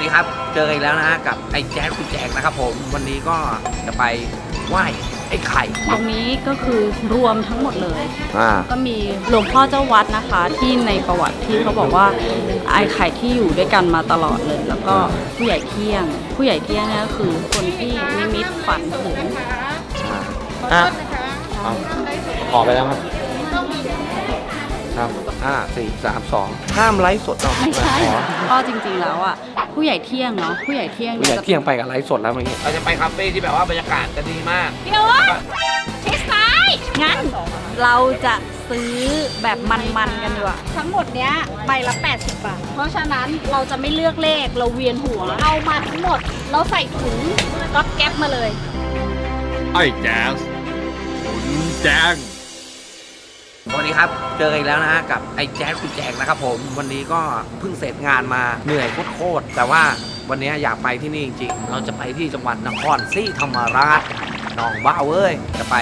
วัสดีครับ เจอกันอีกแล้วนะฮะกับไอ้แจ๊ดคุณแจกนะครับผม วันนี้ก็จะไปไหว้ไอ้ไข่ ตรงนี้ก็คือรวมทั้งหมดเลย อ่า ก็มีหลวงพ่อเจ้าวัดนะคะที่ในประวัติที่เขาบอกว่าไอ้ไข่ที่อยู่ด้วยกันมาตลอดเลย แล้วก็ผู้ใหญ่เที่ยง ผู้ใหญ่เที่ยงเนี่ยก็คือคนที่นิมิตฝันถึง อะเอาขอไปแล้วครับ ครับห้าสี่สามสองห้ามไลฟ์สดเราไม่ใช่ขอก็จริงๆแล้วอะผู้ใหญ่เที่ยงเนาะผู้ใหญ่เที่ยงผู้ใหญ่จะเที่ยงไปกับไลฟ์สดแล้วเมื่อกี้เราจะไปคาเฟ่ที่แบบว่าบรรยากาศจะดีมากพี่โอ๊ตชิดซ้ายงั้นเราจะซื้อแบบมันๆกันดีกว่าทั้งหมดเนี้ยใบละ 80 บาท เพราะฉะนั้นเราจะไม่เลือกเลขเราเวียนหัวเอามาทั้งหมด เราใส่ถุงก๊อปแก๊ปมาเลย ไอ้แจ๊สขุนแจ้งส วัสดีครับ เจออีกแล้วนะฮะกับไอ้แจ๊คคุณแจกนะครับผม วันนี้ก็เพิ่งเสร็จงานมาเหนื่อยโคตรแต่ว่าวันนี้อยากไปที่นี่จริงๆ เราจะไปที่จังหวัดนครศรีธรรมราชหนองบ้าเว้ย จะไป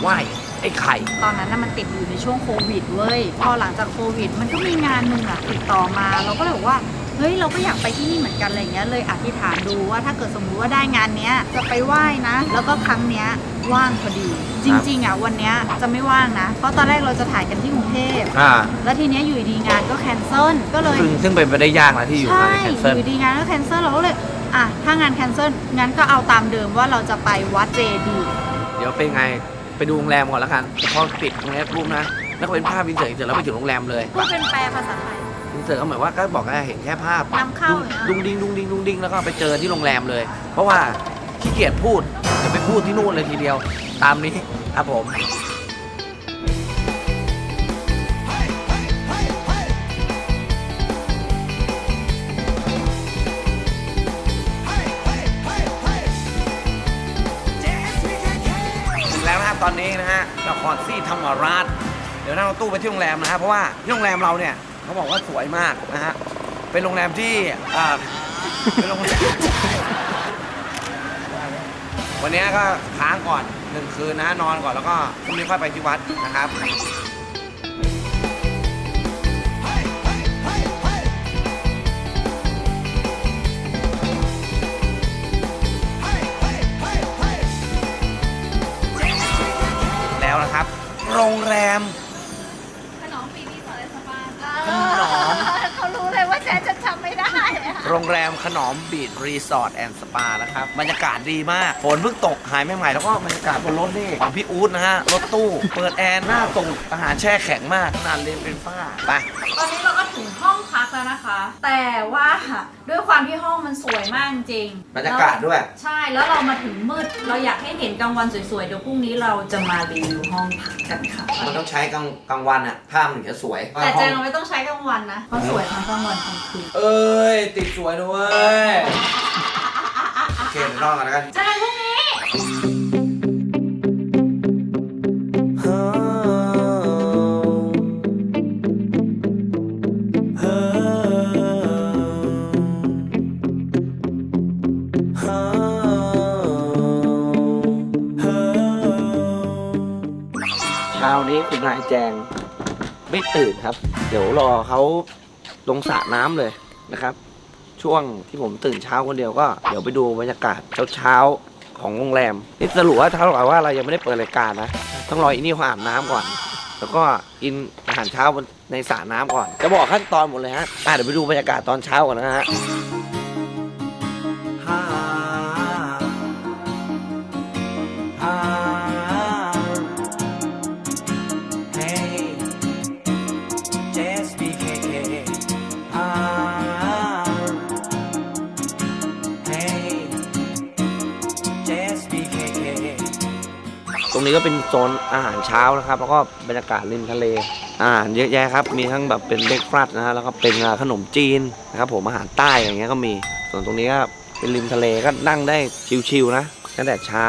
ไหว้ไอ้ไข่ ตอนนั้นน่ะมันติดอยู่ในช่วงโควิดเว้ย พอหลังจากโควิด มันก็มีงานหนึ่งอะติดต่อมา เราก็เลยบอกว่า เฮ้ยเราก็อยากไปที่นี่เหมือนกันอะไรเงี้ยเลยอธิษฐานดูว่าถ้าเกิดสมมุติว่าได้งานเนี้ยจะไปไหว้นะ แล้วก็ครั้งเนี้ยว่างพอดี จริงๆอะวันเนี้ยจะไม่ว่างนะ เพราะตอนแรกเราจะถ่ายกันที่กรุงเทพอ่า แล้วทีเนี้ยอยู่ดีๆงานก็แคนเซิลก็เลยซึ่งซึ่งเป็นไปได้ยากนะที่อยู่ใช่งานแคนเซิลอยู่ดีงานก็แคนเซิลเราก็เลยอะถ้างานแคนเซิลงั้นก็เอาตามเดิมว่าเราจะไปวัดเจดีย์ เดี๋ยวเป็นไงไปดูโรงแรมก่อนแล้วกันพอปิดตรงนี้ปุ๊บนะ แล้วก็เป็นภาพวินเทจเสร็จแล้วไปถึงโรงแรมเลย พูดเป็นแปลภาษาไทย วินเทจก็เหมือนว่าก็บอกว่าเห็นแค่ภาพนำเข้าอย่างเงี้ย ดุงดิงดุงดิงดุงดิงแล้วก็ไปเจอที่โรงแรมเลย เพราะว่าขี้เกียจพูดจะไปพูดที่นู่นเลยทีเดียว ตามนี้ครับผม ถึงแล้วนะครับตอนนี้นะฮะนครศรีธรรมราช เดี๋ยวนั่งรถตู้ไปที่โรงแรมนะฮะเพราะว่าที่โรงแรมเราเนี่ย เขาบอกว่าสวยมากนะฮะ เป็นโรงแรมที่อ่าเป็นโรงแรม วันนี้ก็ค้างก่อนหนึ่งคืนนะฮะนอนก่อนแล้วก็พรุ่งนี้ค่อยไปที่วัดนะครับ แล้วนะครับ โรงแรม แจ๊จะจำไม่ได้อะโรงแรมขนอมบีดรีสอร์ทแอนด์สปานะครับ บรรยากาศดีมาก ฝนเพิ่งตกหายไม่ใหม่แล้วก็บรรยากาศบนรถนี่ของพี่อู๊ดนะฮะ รถตู้ เปิดแอร์หน้าตูดอาหารแช่แข็งมากนานเลนเป็นฝ้า ไป ห้องพักแล้วนะคะ แต่ว่าด้วยความที่ห้องมันสวยมากจริงๆบรรยากาศด้วย ใช่แล้วเรามาถึงมืด เราอยากให้เห็นกลางวันสวยๆ เดี๋ยวพรุ่งนี้เราจะมารีวิวห้องพักกันค่ะ มันต้องใช้กลางกลางวันอะภาพมันถึงจะสวยแต่เจงเราไม่ต้องใช้กลางวันนะเพราะสวยทั้งกลางวันทั้งคืนเอ้ย ติดสวยด้วยโอเคเดี๋ยวนอนกันแล้วกันเจอกันพรุ่งนี้ เช้านี้คุณนายแจงไม่ตื่นครับ เดี๋ยวรอเขาลงสระน้ำเลยนะครับ ช่วงที่ผมตื่นเช้าคนเดียวก็เดี๋ยวไปดูบรรยากาศเช้าๆของโรงแรมนี่สรุปว่าเท่ากับว่าเรายังไม่ได้เปิดรายการนะ ต้องรออินี่เขาอาบน้ำก่อน แล้วก็กินอาหารเช้าบนในสระน้ำก่อน จะบอกขั้นตอนหมดเลยฮะอะเดี๋ยวไปดูบรรยากาศตอนเช้าก่อนนะฮะ นี้ก็เป็นโซนอาหารเช้านะครับ แล้วก็บรรยากาศริมทะเล อาหารเยอะแยะครับ มีทั้งแบบเป็นเบรกฟาสต์นะฮะ แล้วก็เป็นขนมจีนนะครับผมอาหารใต้อย่างเงี้ยก็มี ส่วนตรงนี้ก็เป็นริมทะเลก็นั่งได้ชิวๆนะตั้งแต่เช้า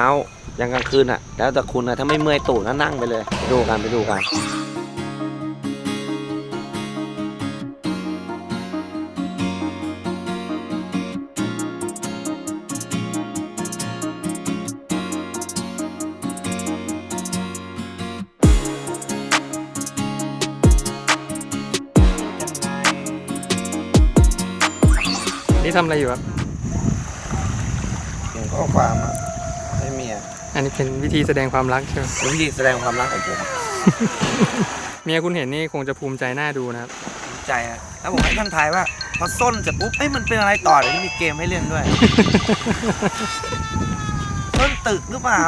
ยันกลางคืนอะ แล้วแต่คุณนะถ้าไม่เมื่อยตูดก็นั่งไปเลยไปดูกันไปดูกัน นี่นี่ทำอะไรอยู่ครับเขียนข้อความอะให้เมียอันนี้เป็นวิธีแสดงความรักใช่ไหมเป็นวิธีแสดงความรักของผมเมียคุณเห็นนี่คงจะภูมิใจน่าดูนะครับดีใจอะแล้วผมให้ท่านทายว่า พอส้นเสร็จปุ๊บเอ้ยมันเป็นอะไรต่อเดี๋ยวนี้มีเกมให้เล่นด้วยต้นตึกหรือเปล่า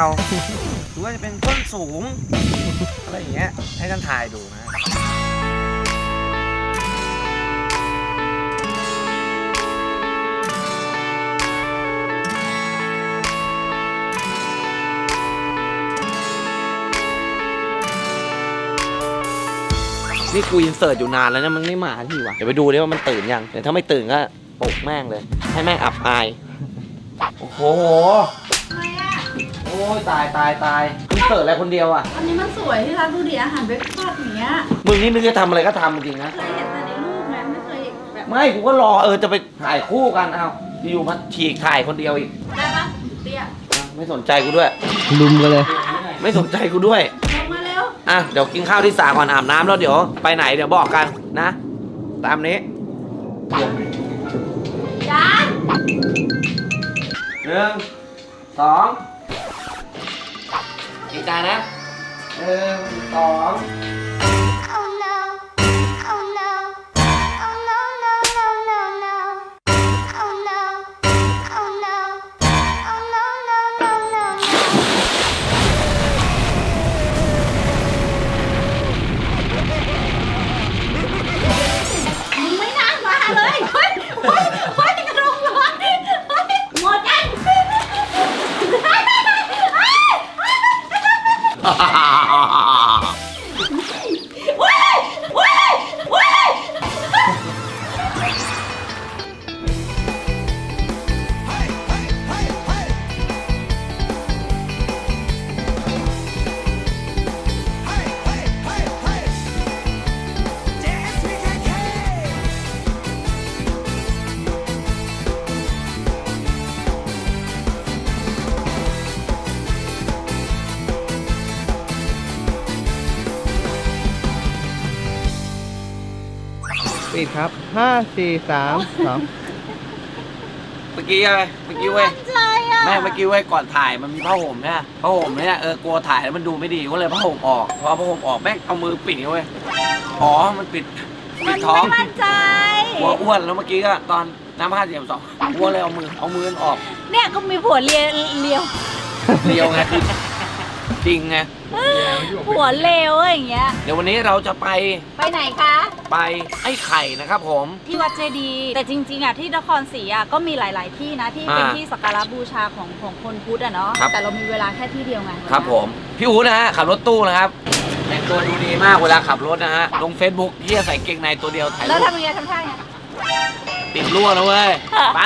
หรือว่าจะเป็นต้นสูงอะไรอย่างเงี้ยให้ท่านทายดูนะ นี่กูอินเสิร์ตอยู่นานแล้วนะมันไม่มาทีวะเดี๋ยวไปดูดิว่ามันตื่นยังเดี๋ยวถ้าไม่ตื่นก็ปลุกแม่งเลย ให้แม่งอับอาย โอ้โห โอ้ยตายตายตายอินเสิร์ตอะไรคนเดียวอะ อันนี้มันสวยที่รักดูดิอาหารเบรกฟาสต์อย่างเงี้ยมึงนี่นึกจะทำอะไรก็ทำจริงนะ เคยเห็นแต่ในรูปนะไม่เคยแบบไม่กูก็รอเออจะไปถ่ายคู่กันเอาอยู่มาฉีกถ่ายคนเดียวอีกได้ปะเตี้ย อะไม่สนใจกูด้วย ลุมกันเลย ไม่สนใจกูด้วยลงมาเร็ว อะเดี๋ยวกินข้าวที่สาก่อนอาบน้ำแล้วเดี๋ยวไปไหนเดี๋ยวบอกกันนะ ตามนี้จานหนึ่งสองอีกจานนะหนึ่งสอง ครับห้าสี่สามสองเมื่อกี้อะไรเมื่อกี้เว้ยใจอะแม่เมื่อกี้เว้ยก่อนถ่ายมันมีผ้าห่มเนี่ยผ้าห่มเนี่ยเออกลัวถ่ายแล้วมันดูไม่ดีก็เลยผ้าห่มออกพอเอาผ้าห่มออกแม่งเอามือปิดอย่างเงี้ยเว้ยอ๋อมันปิดปิดท้องมั่นใจกลัวอ้วนแล้วเมื่อกี้ก็ตอนน้ำผ้าเสียมสองกลัวเลยเอามือเอามือออก เนี่ยก็มีผัวเลียเลียวเรียวไงคือ จริงไงผัวเลวอย่างเงี้ย เดี๋ยววันนี้เราจะไปไปไหนคะ ไปไอ้ไข่นะครับผม ที่วัดเจดีย์แต่จริงๆอะที่นครศรีอะก็มีหลาย ๆ ที่นะที่เป็นอ่าที่สักการะบูชาของของคนพุทธอะเนาะครับ แต่เรามีเวลาแค่ที่เดียวไงครับผม พี่อู๋นะฮะขับรถตู้นะครับ แต่งตัวดูดีมากเวลาขับรถนะฮะ ลง Facebook เฮียใส่เกงในตัวเดียวถ่ายแล้วรูปทำยังไงทำท่าไง ติดรั่วนะเว้ยไป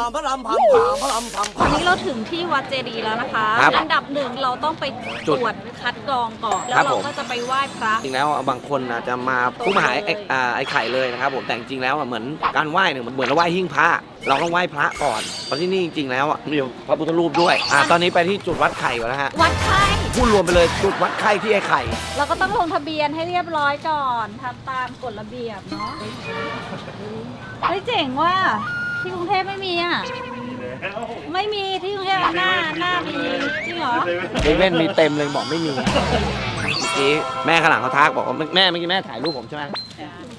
ามพามพามพามพามพามพามพามตอนนี้เราถึงที่วัดเจดีย์แล้วนะคะ ครับอันดับหนึ่งเราต้องไปตรวจคัดกรองก่อน แล้ครัวบเราผม ก็จะไปไหว้พระ จริงแล้วบางคนอาจจะมาผู้มาหาไอ้อ่าไอ้ไข่เลยนะครับผมแต่จริงๆแล้วอะเหมือนการไหว้เนี่ยมันเหมือนเราไหว้หิ้งพระเราต้องไหว้พระก่อนเพราะที่นี่จริงๆแล้วอะมีพระพุทธรูปด้วยอ่าตอนนี้ไปที่จุดวัดไข่ก่อนนะฮะวัดไข้พูดรวมไปเลยจุดวัดไข่ที่ไอ้ไข่ เราก็ต้องลงทะเบียนให้เรียบร้อยก่อนทำตามกฎระเบียบเนาะเฮ้ยเจ๋งว่ะ ที่กรุงเทพไม่มีอะ ไม่มีที่กรุงเทพหน้าหน้ามีจริงเหรอ เซเว่นมีเต็มเลยบอกไม่มีเมื่อกี้แม่ข้างหลังเขาทักบอกว่าแม่เมื่อกี้แม่ถ่ายรูปผมใช่ไหม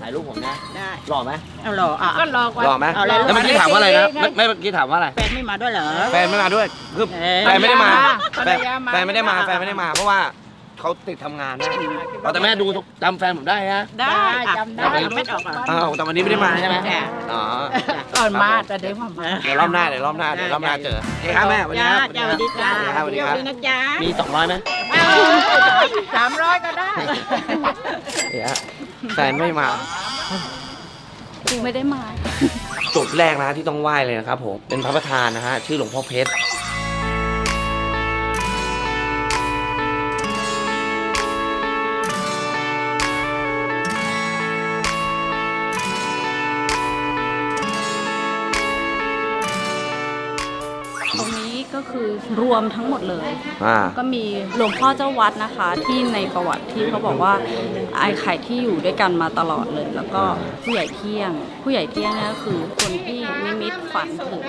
ถ่ายรูปผมนะได้หล่อไหมเอาหรออะ ก็รอก่อน หล่อไหมเอาแล้วแล้วเมื่อกี้ถามว่าอะไรนะไม่ไม่เมื่อกี้ถามว่าอะไร แฟนไม่มาด้วยเหรอ แฟนไม่มาด้วยคือเอ๊ะแฟนไม่ได้มาภรแฟรนยามาแฟนไม่ได้มาแฟนไม่ได้มาเพราะว่า เขาติดทำงานนะเอาแต่แม่ดูจำแฟนผมได้ฮะได้จำได้ไม่ออกอะอ้าวแต่วันนี้ไม่ได้มาใช่ไหมจ้ะอ๋อก่อนมาแต่เดี๋ยวมามาเดี๋ยวรอบหน้าเดี๋ยวรอบหน้าเดี๋ยวรอบหน้าเจอโอเคครับแม่วันนี้จ้าครับจ้าสวัสดีจ้าสวัสดีครับสวัสดีนะจ้ามีสองร้อยไหมสามร้อยก็ได้เดี๋ยวแฟนไม่มากูไม่ได้มาจุดแรกนะที่ต้องไหว้เลยนะครับผมเป็นพระประธานนะฮะชื่อหลวงพ่อเพชร วมทั้งหมดเลย อ่า ก็มีหลวงพ่อเจ้าวัดนะคะ ที่ในประวัติที่เขาบอกว่าไอ้ไข่ที่อยู่ด้วยกันมาตลอดเลย แล้วก็ผู้ใหญ่เที่ยง ผู้ใหญ่เที่ยงเนี่ยก็คือคนที่นิมิตฝันถึง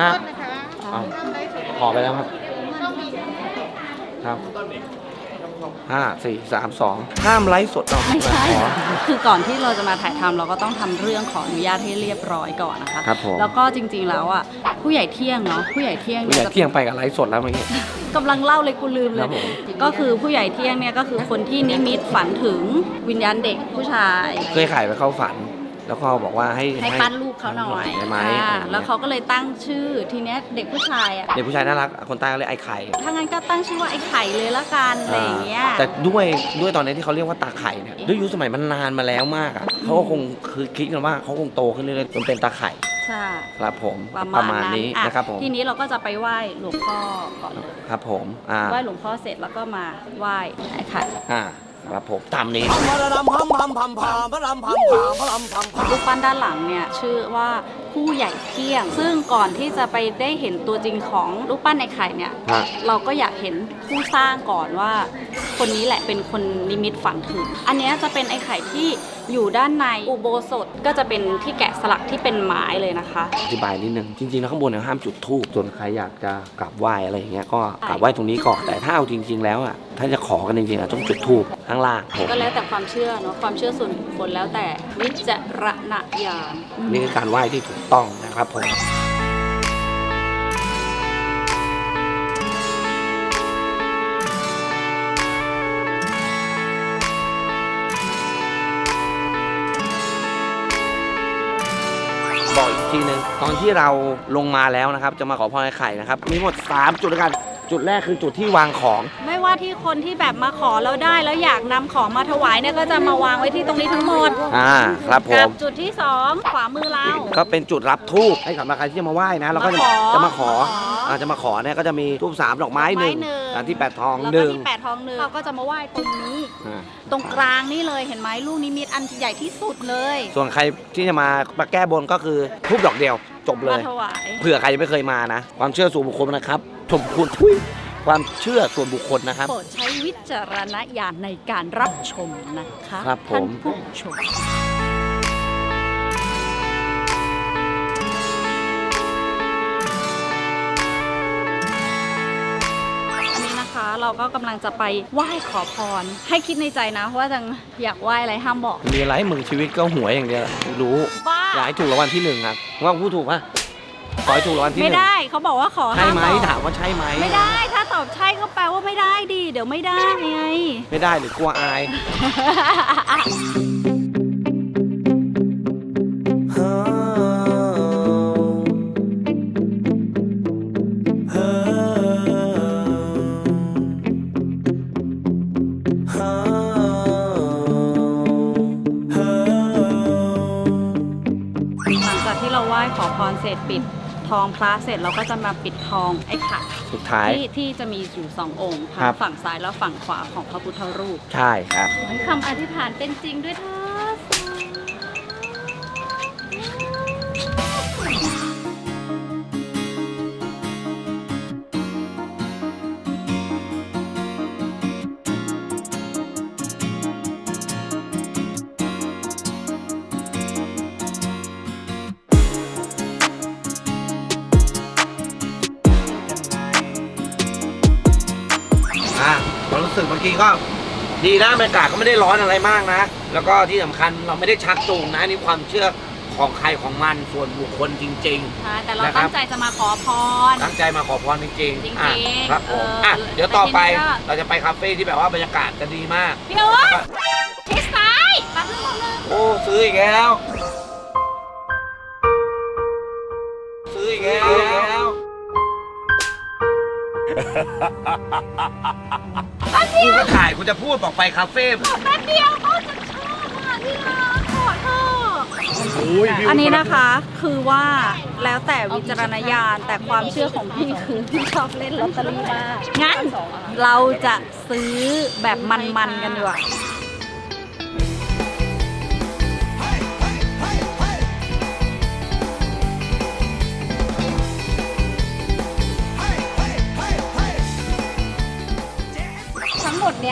อ่าเอาขอไปแล้วครับ ครับ ห้าสี่สามสองห้ามไลฟ์สดเราไม่ใช่ขอคือก่อนที่เราจะมาถ่ายทำเราก็ต้องทำเรื่องขออนุญาตให้เรียบร้อยก่อนนะคะ ครับผม แล้วก็จริงๆแล้วอะผู้ใหญ่เที่ยงเนาะผู้ใหญ่เที่ยงผู้เนี่ใหญ่ยจะ เที่ยงไปกับไลฟ์สดแล้วเมื่อกี้ กำลังเล่าเลยกูลืมเลครัย บผมก็คือผู้ใหญ่เที่ยงเนี่ยก็คือคนที่นิมิตฝันถึงวิญญาณเด็กผู้ชาย เคยขายไปเข้าฝัน แล้วก็บอกว่าให้ให้ปั้นลูกเขาหน่อยได้ไหมอ่าแล้วเขาก็เลยตั้งชื่อทีเนี้ยเด็กผู้ชายอะเด็กผู้ชายน่ารักคนใต้ก็เรียกไอ้ไข่ถ้างั้นก็ตั้งชื่อว่าไอ้ไข่เลยละกันอะไรอย่างเงี้ยแต่ด้วยด้วยตอนนี้ที่เขาเรียกว่าตาไข่เนี่ยด้วยยุคสมัยมันนานมาแล้วมากอะเขาก็คงคือคิดกันว่าเขาคงโตขึ้นเรื่อยๆจนเป็นตาไข่ใช่ครับผมประมาณณนี้อ่นะครับผมทีนี้เราก็จะไปไหว้หลวงพ่อก่อนเลยครับผมอ่าไหว้หลวงพ่อเสร็จแล้วก็มาไหว้ไอ้ไข่อ่า ครับผมตามนี้รูปปั้นด้านหลังเนี่ยชื่อว่าผู้ใหญ่เที่ยง ซึ่งก่อนที่จะไปได้เห็นตัวจริงของรูปปั้นไอ้ไข่เนี่ย ฮะ เราก็อยากเห็นผู้สร้างก่อนว่า คนนี้แหละเป็นคนนิมิตฝันถึง อันเนี้ยจะเป็นไอ้ไข่ที่ อยู่ด้านในอุโบสถก็จะเป็นที่แกะสลักที่เป็นไม้เลยนะคะ อธิบายนิดนึง จริงๆแล้วข้างบนเนี่ยห้ามจุดธูปส่วนใครอยากจะกราบไหว้อะไรอย่างเงี้ยก็กราบไหว้ตรงนี้ก่อนแต่ถ้าเอาจริง ๆ แล้วอะถ้าจะขอกันจริงๆอะต้องจุดธูปข้างล่างผมก็แล้วแต่ความเชื่อเนาะความเชื่อส่วนบุคคลแล้วแต่วิจารณญาณนี่คือการไหว้ที่ถูกต้องนะครับผม ทีหนึ่งตอนที่เราลงมาแล้วนะครับ จะมาขอพรไอ้ไข่นะครับ มีหมด 3 จุดด้วยกัน จุดแรกคือจุดที่วางของ ไม่ว่าที่คนที่แบบมาขอแล้วได้แล้วอยากนำของมาถวายเนี่ยก็จะมาวางไว้ที่ตรงนี้ทั้งหมดอ่าครับผกัม จุดที่สองขวามือเรา ก็เป็นจุดรับทูบให้สำหรับใครที่จะมาไหว้นะเราก็จะมาขอจะมาขอมาขออ่าจะมาขอเนี่ยก็จะมีทูบสามดอกไม้หนึ่งดอกไม้หนึ่ง อันที่แปดทองแล้วหก็นึ่งที่แปดทองหนึ่งเราก็จะมาไหว้ตรงนี้ อ่าตรงกลางนี่เลยเห็นไหมลูกนิมิตอันใหญ่ที่สุดเลยส่วนใครที่จะมามาแก้บนก็คือทูบดอกเดียวจบเลมาย ถวาย เผื่อใครยังไม่เคยมานะ ความเชื่อส่วนบุคคลนะครับ ชมคุณทุยความเชื่อส่วนบุคคลนะครับ โปรดใช้วิจารณญาณในการรับชมนะคะครับผม ท่านผู้ชม อันนี้นะคะเราก็กำลังจะไปไหว้ขอพร ให้คิดในใจนะว่าจังอยากไหว้อะไรห้ามบอก มีอะไรให้มึงชีวิตก็หวยอย่างเดียวรู้บ้า อยากให้ถูกรางวัลที่หนึ่งครับว่าพูดถูกปะ ขอให้ถูกรางวัลที่หไม่นึ่งได้เขาบอกว่าขอใช่ห้ามไหมบอกถามว่าใช่ไหมไม่ได้ถ้าตอบใช่ก็แปลว่าไม่ได้ดิเดี๋ยวไม่ได้ไง ไม่ได้หรือกลัวอาย ทองพระเสร็จเราก็จะมาปิดทองไอ้ไข่สุดท้าย ที่ที่จะมีอยู่สององค์คทั้รังบฝั่งซ้ายและฝั่งขวาของพระพุทธรูป ใช่ครับ ขอให้คำอธิษฐานเป็นจริงด้วยเถิ ความรู้สึกเมื่อกี้ก็ดีนะบรรยากาศก็ไม่ได้ร้อนอะไรมากนะ แล้วก็ที่สำคัญเราไม่ได้ชักจูงนะนี่ความเชื่อของใครของมันส่วนบุคคลจริงใช่แต่เรานะครับตั้งใจจะมาขอพรๆตั้งใจมาขอพรจริงจริงๆๆอะครับผมเอออ่อะเดี๋ยวต่อไปแต่ทีนี้ก็เราจะไปคาเฟ่ที่แบบว่าบรรยากาศจะดีมากพี่โอ๊ตทิศซ้ายแป๊บนึงแป๊บนึงโอ้ซื้ออีกแล้วซื้ออีกแล้ว กูก็ถ่ายกูจะพูดบอกไปคาเฟ่แป๊บเดียวเขาจะชอบอะที่รักขอเถอะอันนี้นะคะคือว่าแล้วแต่วิจารณญาณแต่ความเชื่อของพี่คือพี่ชอบเล่นลอตเตอรี่มากงั้นเราจะซื้อแบบมันๆกันดีกว่า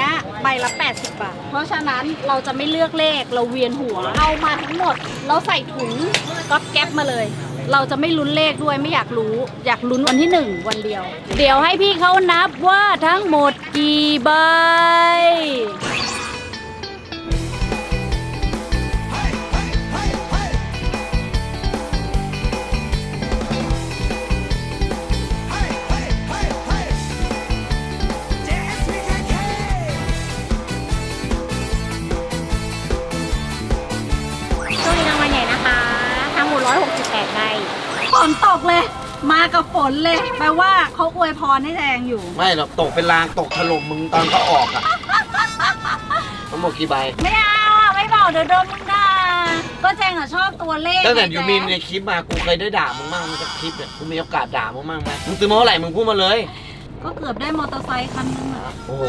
ยใบละ 80 บาท เพราะฉะนั้นเราจะไม่เลือกเลขเราเวียนหัว เอามาทั้งหมด เราใส่ถุงก๊อปแก๊ปมาเลย เราจะไม่ลุ้นเลขด้วยไม่อยากรู้ อยากลุ้นวันที่หนึ่งวันเดียว เดี๋ยวให้พี่เขานับว่าทั้งหมดกี่ใบ กับฝนเลย แปลว่าเขาอวยพรให้แจงอยู่ ไม่หรอกตกเป็นลางตกถล่มมึงตอนเขาออกอะทั้งหมดกี่ใบไม่เอาอะไม่บอกเดี๋ยวโดนมึงด่าก็แจงอะชอบตัวเลขตั้งแต่ไอยู่มีในคลิปมากูเคยได้ด่ามึงบ้างมึงจะคลิปเนี่ยกูมีโอกาสด่ามึงบ้างไหมมึงซื้อมาเท่าไหร่มึงพูดมาเลย ก็เกือบได้มอเตอร์ไซค์คันนึงอะโอ้โห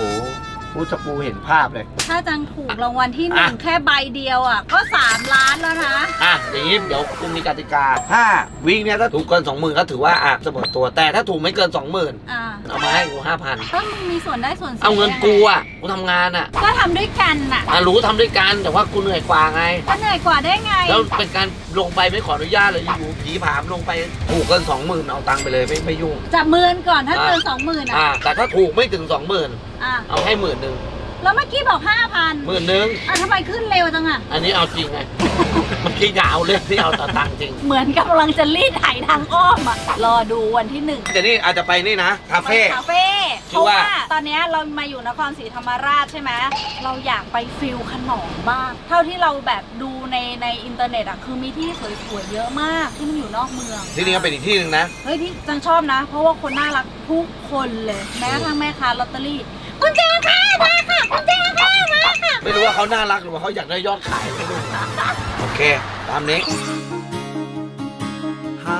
พูดจะกูเห็นภาพเลย ถ้าจังถูกรางวัลที่หนึ่งอะแค่ใบเดียวอะ ก็ 3 ล้านแล้วนะ อะอย่างนี้เดี๋ยวกูมีกติกา ถ้าวิ่งเนี่ยถ้าถูกเกินสองหมื่นก็ถือว่าอะเสมอตัวแต่ถ้าถูกไม่เกินสองหมื่นอ่าเอามาให้กูห้าพันก็มึงมีส่วนได้ส่วนเสียเอาเงินกูอะกูทำงานอะก็ทำด้วยกันน่ะอะรู้ทำด้วยกันแต่ว่ากูเหนื่อยกว่าไง ก็เหนื่อยกว่าได้ไง แล้วเป็นการลงไปไม่ขออนุญาตเลยอยู่ผีผามลงไปถูกเกินสองหมื่นเอาตังค์ไปเลยไม่ไม่ยุ่งจับมือก่อนถ้าอะเกินสองหมื่นอ่าอะแต่ถ้าถูกไม่ถึงสองหมื่นอะ เอาให้หมื่นหนึ่งแล้วเมื่อกี้บอกห้าพันหมื่นหนึ่งอะทำไมขึ้นเร็วจังอะ อันนี้เอาจริงไงเมื่อกี้ยาวเลยที่เอาตังค์จริง เหมือนกำลังจะรีดไถทางอ้อมอะ รอดูวันที่หนึ่งแต่นี่อาจจะไปนี่นะคาเฟ่ไปคาเฟ่เพชื่อราะว่าว่าตอนเนี้ยเรามาอยู่นครศรีธรรมราชใช่ไหมเราอยากไปฟิลขนอมบ้าง เท่าที่เราแบบดูในในอินเทอร์เน็ตอะ คือมีที่สวยๆเยอะมากที่มันอยู่นอกเมือง ที่นี่ก็เป็นอีกที่หนึ่งนะ เฮ้ยที่จังชอบนะ เพราะว่าคนน่ารักทุกคนเลย แม้กระทั่งแม่ค้าลอตเตอรี่ คุณเจค่ะ มาค่ะ คุณเจค่ะ มาค่ะ ไม่รู้ว่าเขาน่ารักหรือว่าเขาอยากได้ยอดขายไม่รู้โอเค ตามนี้ฮ่า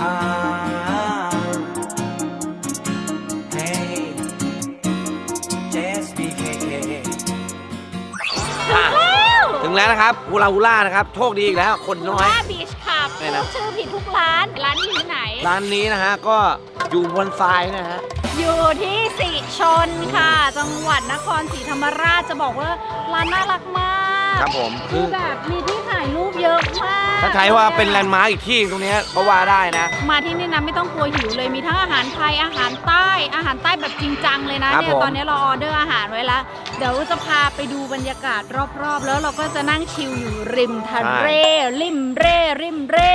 ฮ่าเฮ้ JSBKK ถึงแล้วนะครับฮูลาฮูล่านะครับ โชคดีอีกแล้ว คนน้อย ว่าบีช คลับไหนนะ ชื่อผิดทุกร้าน ร้านนี้อยู่ที่ไหน ร้านนี้นะฮะ ก็อยู่บนทรายนะฮะ อยู่ที่สิชนค่ะ จังหวัดนครศรีธรรมราชจะบอกว่าร้านน่ารักมาก ครับผมคืคืออแบบมีที่ถ่ายรูปเยอะมากถ้าใช้ว่าเป็นแลนด์มาร์กอีกที่ตรงเนี้ยก็ว่าได้นะ มาที่นี่นะไม่ต้องกลัวหิวเลยมีทั้งอาหารไทยอาหารใต้อาหารใต้แบบจริงจังเลยนะครับเนี่ยผม ตอนนี้เราออเดอร์อาหารไว้แล้วเดี๋ยวจะพาไปดูบรรยากาศรอบๆ แล้วเราก็จะนั่งชิลอยู่ริมทะเลริมเร่ริมเร่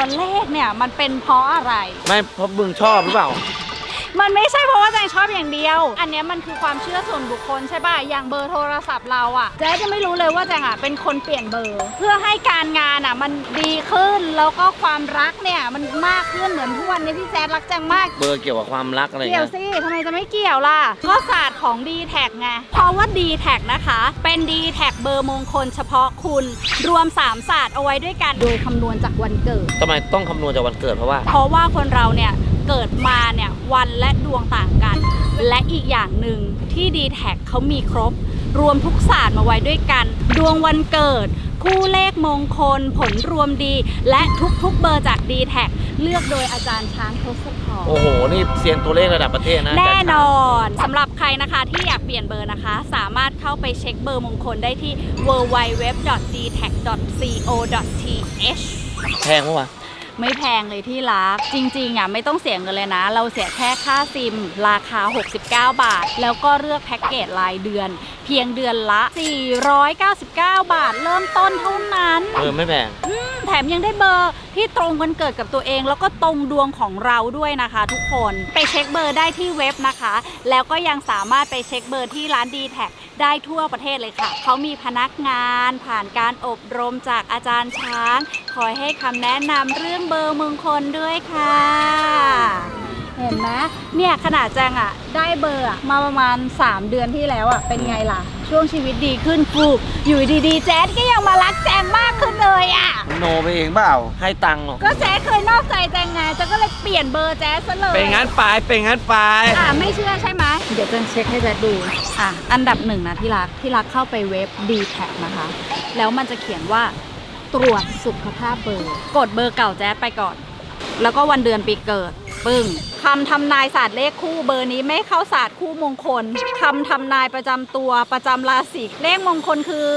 ตัวเลขเนี่ยมันเป็นเพราะอะไร ไม่เพราะมึงชอบหรือเปล่า มันไม่ใช่เพราะว่าแจงชอบอย่างเดียว อันเนี้ยมันคือความเชื่อส่วนบุคคลใช่ป่ะ อย่างเบอร์โทรศัพท์เราอะแจ๊จะไม่รู้เลยว่าแจงอะเป็นคนเปลี่ยนเบอร์ เพื่อให้การงานอะมันดีขึ้นแล้วก็ความรักเนี่ยมันมากขึ้นเหมือนทุกวันนี้ที่แจ๊ดรักแจงมาก เบอร์เกี่ยวกับความรักอะไรเกี่ยวเงี้ยสิทำไมจะไม่เกี่ยวล่ะข้อศาสตร์ของ d t แทไง เพราะว่า d t แทนะคะ เป็น d t แทเบอร์มงคลเฉพาะคุณ รวม 3 ศาสตร์เอาไว้ด้วยกัน โดยคำนวณจากวันเกิด ทำไมต้องคำนวณจากวันเกิดเพราะว่า เพราะว่าคนเราเนี่ย เกิดมาเนี่ยวันและดวงต่างกัน และอีกอย่างหนึ่งที่ d t แทเขามีครบ รวมทุกศาสตร์มาไว้ด้วยกัน ดวงวันเกิด คู่เลขมงคล ผลรวมดี และทุกๆเบอร์จาก d t แทเลือกโดยอาจารย์ช้างทศพร โอ้โห นี่เซียนตัวเลขระดับประเทศนะแน่อาจารย์นอนสำหรับใครนะคะที่อยากเปลี่ยนเบอร์นะคะ สามารถเข้าไปเช็คเบอร์มงคลได้ที่ www.dtac.co.th แพงปะวะ ไม่แพงเลยที่รัก จริงๆอะไม่ต้องเสียเงินเลยนะ เราเสียแค่ค่าซิม ราคา 69 บาท แล้วก็เลือกแพ็กเกจรายเดือน เพียงเดือนละ 499 บาท เริ่มต้นเท่านั้น เออไม่แพง แถมยังได้เบอร์ ที่ตรงวันเกิดกับตัวเอง แล้วก็ตรงดวงของเราด้วยนะคะ ทุกคนไปเช็คเบอร์ได้ที่เว็บนะคะ แล้วก็ยังสามารถไปเช็คเบอร์ที่ร้านดีแท็ได้ทั่วประเทศเลยค่ะ เขามีพนักงานผ่านการอบรมจากอาจารย์ช้าง คอยให้คำแนะนำเรื่องเบอร์มงคลด้วยค่ะ เห็นไหมเนี่ยขนาดแจงอะได้เบอร์อะมาประมาณ 3 เดือนที่แล้วอะเป็นไงล่ะ ช่วงชีวิตดีขึ้นฟูอยู่ดีๆ แจ๊ดก็ยังมารักแจงมากขึ้นเลยอะโนไปเองเปล่า ให้ตังค์หรอกก็แจ๊ดเคยนอกใจแจงไงแจงก็เลยเปลี่ยนเบอร์แจ๊ดซะเลยเป็นงั้นไปเป็นงั้นไป อะไม่เชื่อใช่ไหมเดี๋ยวแจงเช็คให้แจ๊ดดูอะอันดับหนึ่งนะที่รักที่รักเข้าไปเว็บ d t แทนะคะ แล้วมันจะเขียนว่าตรวจสุขภาพเบอร์ กดเบอร์เก่าแจ๊ดไปก่อน แล้วก็วันเดือนปีเกิด ปึ้งคำทำนายศาสตร์เลขคู่เบอร์นี้ไม่เข้าศาสตร์คู่มงคลคำทำนายประจำตัวประจำราศีเลขมงคลคือ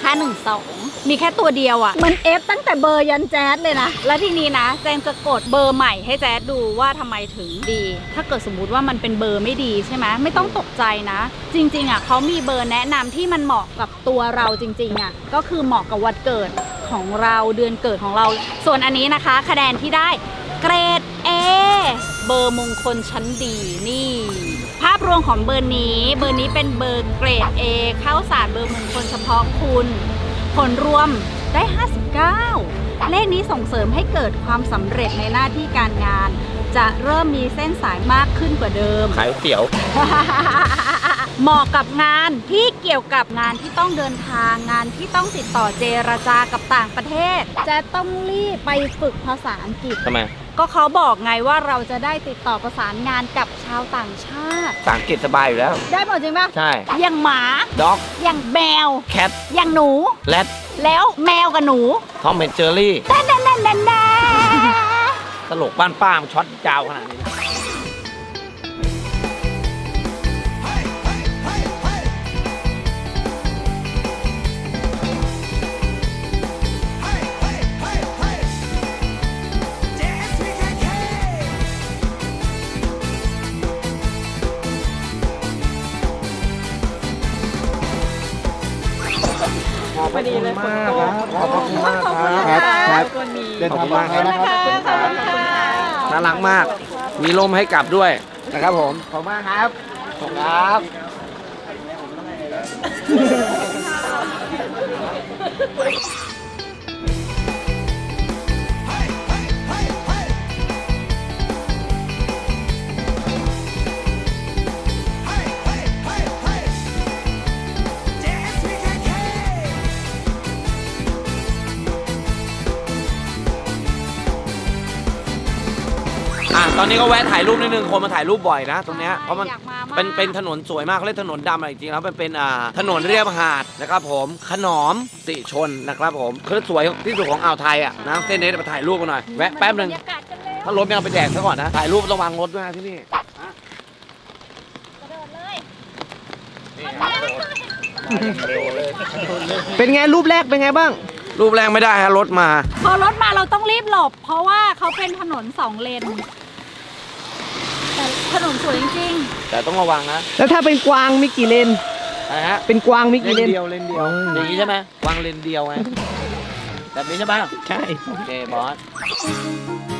512 มีแค่ตัวเดียวอะ่ะ มันเอฟตั้งแต่เบอร์ยันแจ๊ดเลยนะ แล้วทีนี้นะแจงจะกดเบอร์ใหม่ให้แจ๊ดดูว่าทำไมถึงดี ถ้าเกิดสมมุติว่ามันเป็นเบอร์ไม่ดีใช่ไหมไม่ต้องตกใจนะ จริง ๆอะ่ะเขามีเบอร์แนะนำที่มันเหมาะกับตัวเราจริง ๆอะ่ะก็คือเหมาะกับวันเกิด ของเราเดือนเกิดของเรา ส่วนอันนี้นะคะ คะแนนที่ได้เกรด A เบอร์มงคลชั้นดีนี่ ภาพรวมของเบอร์นี้ เบอร์นี้เป็นเบอร์เกรด A เข้าศาสตร์เบอร์มงคลเฉพาะคุณ ผลรวมได้ 59 เลขนี้ส่งเสริมให้เกิดความสำเร็จในหน้าที่การงาน จะเริ่มมีเส้นสายมากขึ้นกว่าเดิม ขายก๋วยเตี๋ยว เหมาะกับงานที่เกี่ยวกับงานที่ต้องเดินทางงานที่ต้องติดต่อเจรจากับต่างประเทศ จะต้องรีบไปฝึกภาษาอังกฤษ ทำไมก็เขาบอกไงว่าเราจะได้ติดต่อประสานงานกับชาวต่างชาติ ภาษาอังกฤษสบายอยู่แล้ว ได้หมดจริงปะใช่ อย่างหมา ด็อก อย่างแมว แคท อย่างหนู แรดแล้วแมวกับหนูทอมเนเจอรี่แน่นแน่นแน่นแน่ตลกบ้านป้ามนช็อตยาวขนาดนี้ ขอบคุณมากครับขอบคุณมากครับครับเดินทางมาครับน่ารักมาก มีลมให้กลับด้วย นะครับผม ขอบคุณมากครับ ขอบคุณครับอ่ ตอนนี้ก็แวะถ่ายรูปนิดนึงคนมาถ่ายรูปบ่อยนะ ตรงเนี้ยเพราะมันอยากมามาก เป็นเป็นถนนสวยมากเขาเรียกถนนดำอะจริงๆแล้วมันเป็นอ่าถนนเรียบหาดนะครับผมขนอมสิชนนะครับผมคือสวยที่สุดของอ่าวไทยอะนะเส้นนี้มาถ่ายรูปกันหน่อยแวะแป๊บนึง บรรยากาศกันเลยถ้ารถไม่เอาไปแดกซะก่อนนะ ถ่ายรูประวังรถด้วยนะที่นี่กระโดดเลยเป็นไงรูปแรกเป็นไงบ้าง รูปแรกไม่ได้ฮะรถมา พอรถมาเราต้องรีบหลบ เพราะว่าเขาเป็นถนนสองเลนแต่ ถนนสวยจริงแต่ต้องระวังนะแล้วถ้าเป็นกวางมีกี่เลน นะฮะเป็นกวางมีเลกี่นเลน เดียวเลนเดียวอย่างนี้ใช่ไหมวางเลนเดียวไงแบบนี้ใช่ปะใช่ โอเคบอสกู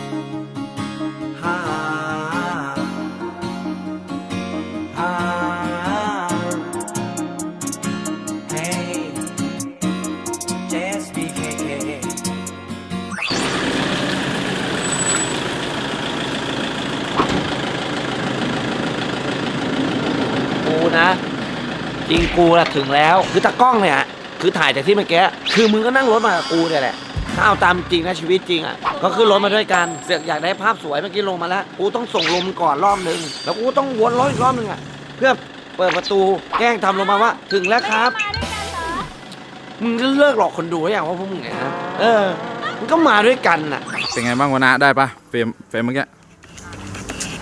จริงกูนะถึงแล้ว คือตากล้องเนี่ย คือถ่ายจากที่เมื่อกี้คือมึงก็นั่งรถมากับกูเนี่ยแหละ ถ้าเอาตามจริงนะชีวิตจริงอะ ก็คือรถมาด้วยกัน เสือกอยากได้ภาพสวยเมื่อกี้ลงมาแล้ว กูต้องส่งลมก่อนรอบนึง แล้วกูต้องวนรถอีกรอบนึงอะ เพื่อเปิดประตูแกล้งทำลงมาว่า ถึงแล้วครับ มึงก็เลิกหลอกคนดูได้ยังว่าพวกมึงไงนะเออมึงก็มาด้วยกันน่ะ เป็นไงบ้างวะนะได้ปะเฟรมเฟรมเมื่อกี้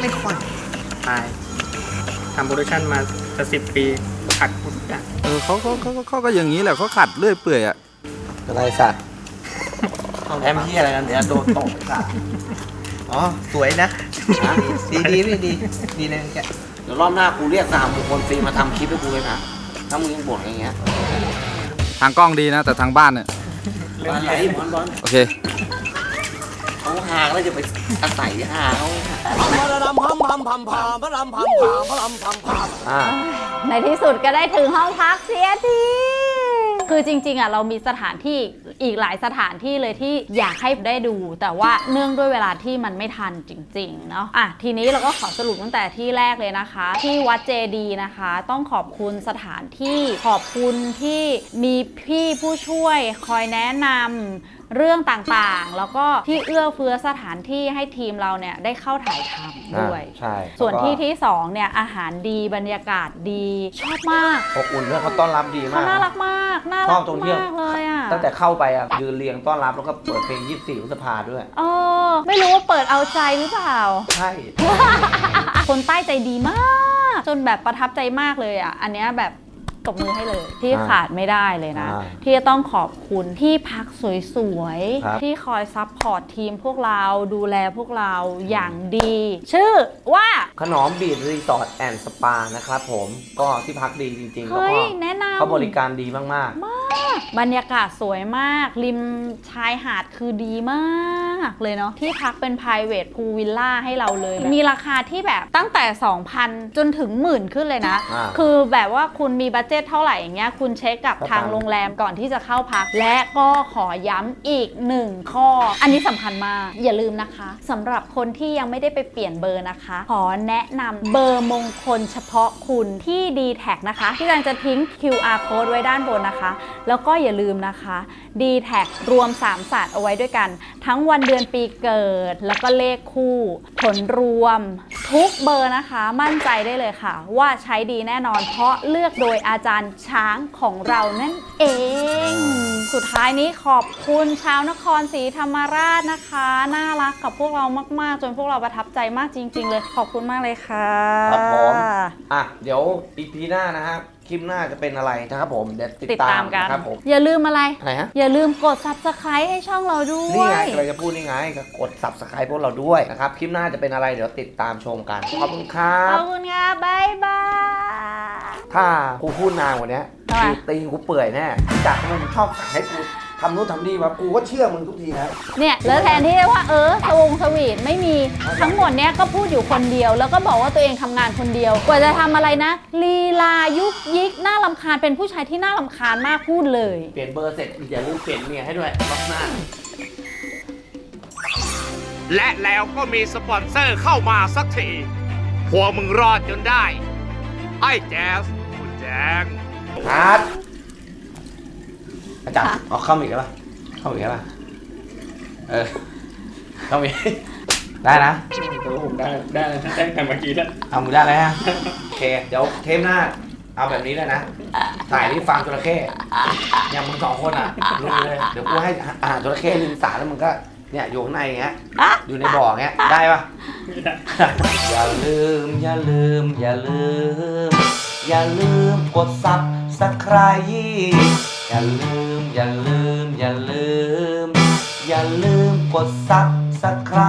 ไม่ค่อยตายทำโปรดักชั่นมาจะสิบปี ขัดหมดทุกอย่างเออเขาเขาเขาเขาก็อย่างนี้แหละเขาขัดเรื่อยเปื่อยอะอะไรสัตว์แอมที่อะไรกันเดี๋ยวโดนตกสัตว์อ๋อ สวยนะ ดีดีดีดี ดีเลยแกเดี๋ยวรอบหน้ากูเรียกสามบุคคลฟรีมาทำคลิปให้กูเลยนะถ้ามึงยังบ่นอย่างเงี้ย ทางกล้องดีนะ แต่ทางบ้านเนี่ยอะไรบอลบอลโอเค เขาหาแล้วจะไปอาศัยหาเขาอ่าๆในที่สุดก็ได้ถึงห้องพักเสียทีคือจริงๆอะเรามีสถานที่อีกหลายสถานที่เลยที่อยากให้ได้ดู แต่ว่าเนื่องด้วยเวลาที่มันไม่ทันจริงๆเนาะอะทีนี้เราก็ขอสรุปตั้งแต่ที่แรกเลยนะคะ ที่วัดเจดีย์นะคะ ต้องขอบคุณสถานที่ขอบคุณที่มีพี่ผู้ช่วยคอยแนะนำ เรื่องต่างๆ แล้วก็ที่เอื้อเฟื้อสถานที่ให้ทีมเราเนี่ยได้เข้าถ่ายทำด้วย ใช่ส่วนแล้วก็ที่ที่สองเนี่ยอาหารดีบรรยากาศดีชอบมากอบอุ่นด้วยเขาต้อนรับดีเขามาก น่ารักมากน่าชรัอกบตรงที่ มากเลยอะ ตั้งแต่เข้าไปอะยืนเรียงต้อนรับแล้วก็เปิดเพลง 24พฤษภาด้วย เออไม่รู้ว่าเปิดเอาใจหรือเปล่า ใช่ คนใต้ใจดีมาก จนแบบประทับใจมากเลยอะ อันเนี้ยแบบต บมือให้เลย ที่อ่าขาดไม่ได้เลยนะ อ่าที่จะต้องขอบคุณที่พักสวยครับ ๆ ที่คอยซัพพอร์ตทีมพวกเราดูแลพวกเราอย่างดี ชื่อว่า ขนมบีดรีสอร์ทแอนด์สปานะครับผมก็ที่พักดีจริงๆ แล้วเฮ้ก็ย แนะนำ เขาบริการดีมาก บรรยากาศสวยมาก ริมชายหาดคือดีมากเลยเนาะที่พักเป็น private pool villa ให้เราเลย มีราคาที่แบบตั้งแต่ 2,000 จนถึงหมื่นขึ้นเลยนะ อ่าคือแบบว่าคุณมีบัตเจ็ตเท่าไหร่อย่างเงี้ยคุณเช็คกับก็ทางตามโรงแรมก่อนที่จะเข้าพัก และก็ขอย้ำอีกหนึ่งข้อ อันนี้สำคัญมาก อย่าลืมนะคะสำหรับคนที่ยังไม่ได้ไปเปลี่ยนเบอร์นะคะ ขอแนะนำเบอร์มงคลเฉพาะคุณที่ d t แทนะคะที่กำลังจะทิ้ง QR code ไว้ด้านบนนะคะ แล้วก็อย่าลืมนะคะ d t แทรวม 3 ศาสตร์เอาไว้ด้วยกัน ทั้งวันเดือนปีเกิด แล้วก็เลขคู่ ผลรวม ทุกเบอร์นะคะ มั่นใจได้เลยค่ะ ว่าใช้ดีแน่นอน เพราะเลือกโดยอาจารย์ช้างของเรานั่นเอง สุดท้ายนี้ขอบคุณชาวนครศรีธรรมราชนะคะ น่ารักกับพวกเรามาก ๆ จนพวกเราประทับใจมากจริง ๆ เลย ขอบคุณมากเลยค่ะครับผมอะเดี๋ยวอีพีหน้านะครับ คลิปหน้าจะเป็นอะไรนะครับผมเดี๋ยวติดติดตาตามมกัน นะครับผม อย่าลืมอะไร อะไรฮะ อย่าลืมกด subscribe ให้ช่องเราด้นี่วไงยเราจะพูดนี่ไงก็กด subscribe พวกเราด้วยนะครับคลิปหน้าจะเป็นอะไรเดี๋ยวติดตามชมกันขอบคุณครัขบ อบคุณค่ะบ๊ายบาย ถ้ากูพูดนานกว่านี้ทำไม กูตีนกูเปื่อยแน่จากทำไมมึงชอบสั่งให้กู ทำนู่นทำนี่วะกูก็เชื่อมึงทุกทีนะ เนี่ยแล้วแทนที่ว่าเออสวงสวีทไม่มีทั้งหมดเนี้ยก็พูดอยู่คนเดียว แล้วก็บอกว่าตัวเองทำงานคนเดียว กว่าจะทำอะไรนะ ลีลายุกยิกน่าลำคาญเป็นผู้ชายที่น่าลำคาญมากพูดเลย เปลี่ยนเบอร์เสร็จอย่าลืมเปลี่ยนเมียให้ด้วยรอบหน้า และแล้วก็มีสปอนเซอร์เข้ามาสักทีพวกมึงรอดจนได้ ไอ้แจ๊สคุณแจงครับ อาจารย์เอาเข้ามาอีกแล้วป่ะเข้ามาอีกแล้วป่ะเออเข้ามาอีกได้นะแต่ว่าผมได้ได้แล้วนะได้แต่เมื่อกี้แล้วเอามือได้แล้วฮะโอเคเดี๋ยวเทปหน้า เอาแบบนี้เลยนะถ่ายที่ฟาร์มจระเข้อย่างมึงสองคนอะลุยเลยเดี๋ยวกูให้อาหารจระเข้ริมสระแล้วมึงก็เนี่ยอยู่ข้างในอย่างเงี้ยอยู่ในบ่ออย่างเงี้ยได้ปะอย่าลืม อย่าลืม อย่าลืม อย่าลืมกดซับสไคร อย่าลืม อย่าลืม อย่าลืม อย่าลืมกดซับสไคร